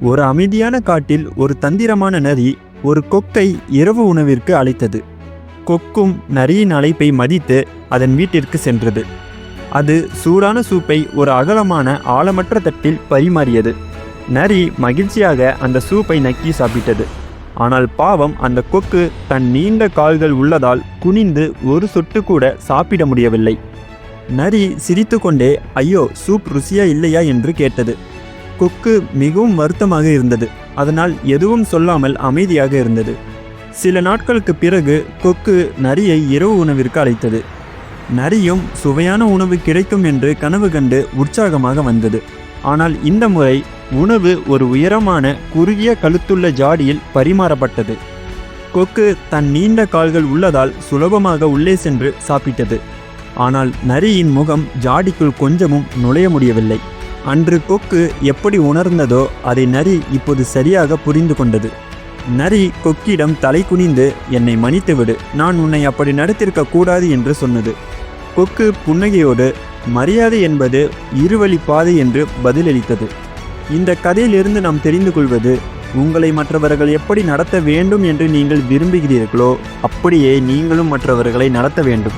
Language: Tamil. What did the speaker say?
ஒரு அமைதியான காட்டில் ஒரு தந்திரமான நரி ஒரு கொக்கை இரவு உணவிற்கு அழைத்தது. கொக்கும் நரியின் அழைப்பை மதித்து அதன் வீட்டிற்கு சென்றது. அது சூடான சூப்பை ஒரு அகலமான ஆழமற்ற தட்டில் பரிமாறியது. நரி மகிழ்ச்சியாக அந்த சூப்பை நக்கி சாப்பிட்டது. ஆனால் பாவம் அந்த கொக்கு தன் நீண்ட கால்கள் உள்ளதால் குனிந்து ஒரு சொட்டு கூட சாப்பிட முடியவில்லை. நரி சிரித்துக்கொண்டே ஐயோ சூப் ருசியா இல்லையா? என்று கேட்டது. கொக்கு மிகவும் வருத்தமாக இருந்தது. அதனால் எதுவும் சொல்லாமல் அமைதியாக இருந்தது. சில நாட்களுக்கு பிறகு கொக்கு நரியை இரவு உணவிற்கு அழைத்தது. நரியும் சுவையான உணவு கிடைக்கும் என்று கனவு கண்டு உற்சாகமாக வந்தது. ஆனால் இந்த முறை உணவு ஒரு உயரமான குறுகிய கழுத்துள்ள ஜாடியில் பரிமாறப்பட்டது. கொக்கு தன் நீண்ட கால்கள் உள்ளதால் சுலபமாக உள்ளே சென்று சாப்பிட்டது. ஆனால் நரியின் முகம் ஜாடிக்குள் கொஞ்சமும் நுழைய முடியவில்லை. அன்று கொக்கு எப்படி உணர்ந்ததோ அதை நரி இப்போது சரியாக புரிந்து கொண்டது. நரி கொக்கிடம் தலை குனிந்து என்னை மன்னித்துவிடு நான் உன்னை அப்படி நடத்திருக்க கூடாது என்று சொன்னது. கொக்கு புன்னகையோடு மரியாதை என்பது இருவழி பாதை என்று பதிலளித்தது. இந்த கதையிலிருந்து நாம் தெரிந்து கொள்வது உங்களை மற்றவர்கள் எப்படி நடத்த வேண்டும் என்று நீங்கள் விரும்புகிறீர்களோ அப்படியே நீங்களும் மற்றவர்களை நடத்த வேண்டும்.